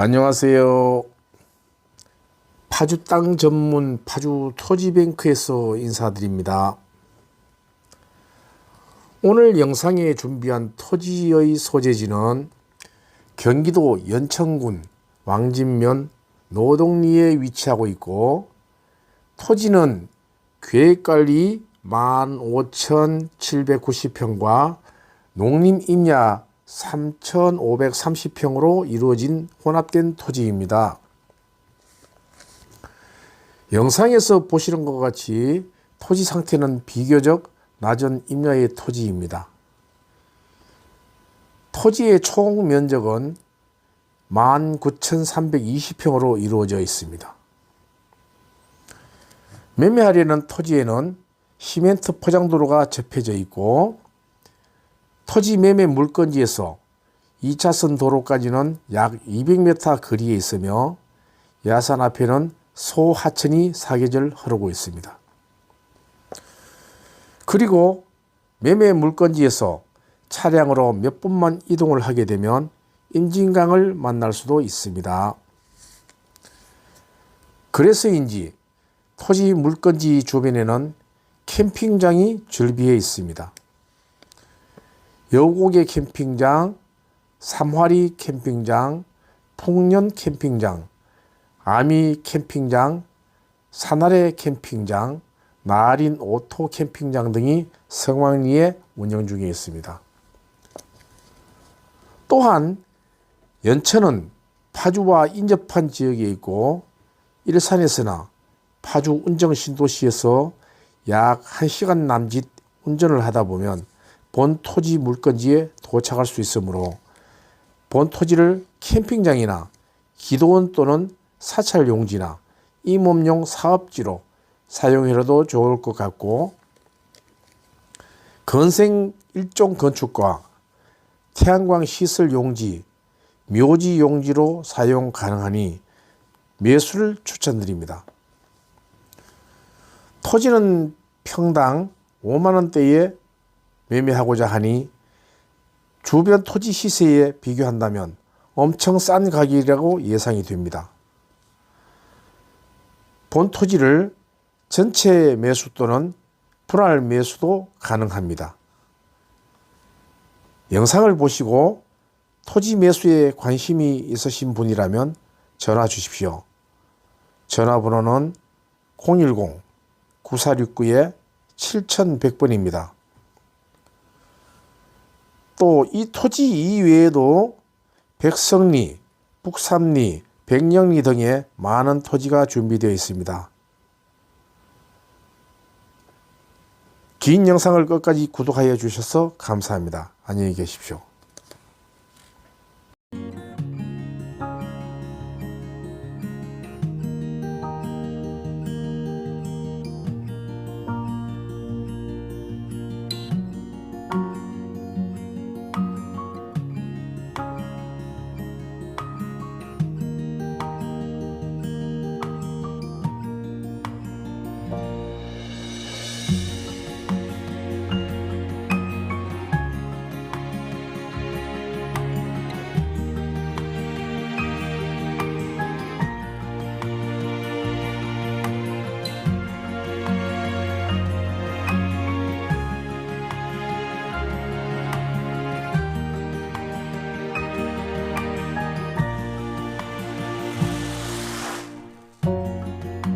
안녕하세요. 파주 땅 전문 파주 토지뱅크에서 인사드립니다. 오늘 영상에 준비한 토지의 소재지는 경기도 연천군 왕진면 노동리에 위치하고 있고 토지는 계획관리 15,790평과 농림임야 3,530평으로 이루어진 혼합된 토지입니다. 영상에서 보시는 것 같이 토지 상태는 비교적 낮은 임야의 토지입니다. 토지의 총 면적은 19,320평으로 이루어져 있습니다. 매매하려는 토지에는 시멘트 포장도로가 접혀져 있고 토지 매매 물건지에서 2차선 도로까지는 약 200m 거리에 있으며 야산 앞에는 소하천이 사계절 흐르고 있습니다. 그리고 매매 물건지에서 차량으로 몇 분만 이동을 하게 되면 임진강을 만날 수도 있습니다. 그래서인지 토지 물건지 주변에는 캠핑장이 즐비해 있습니다. 여고개 캠핑장, 삼화리 캠핑장, 풍년 캠핑장, 아미 캠핑장, 산아래 캠핑장, 나린 오토 캠핑장 등이 성황리에 운영 중에 있습니다. 또한 연천은 파주와 인접한 지역에 있고 일산에서나 파주 운정 신도시에서 약 1시간 남짓 운전을 하다 보면 본 토지 물건지에 도착할 수 있으므로 본 토지를 캠핑장이나 기도원 또는 사찰 용지나 임업용 사업지로 사용해도 좋을 것 같고 건생 일종 건축과 태양광 시설 용지, 묘지 용지로 사용 가능하니 매수를 추천드립니다. 토지는 평당 5만 원대에 매매하고자 하니 주변 토지 시세에 비교한다면 엄청 싼 가격이라고 예상이 됩니다. 본 토지를 전체 매수 또는 분할 매수도 가능합니다. 영상을 보시고 토지 매수에 관심이 있으신 분이라면 전화 주십시오. 전화번호는 010-9469-7100번입니다. 또 이 토지 이외에도 백성리, 북삼리, 백령리 등의 많은 토지가 준비되어 있습니다. 긴 영상을 끝까지 구독하여 주셔서 감사합니다. 안녕히 계십시오.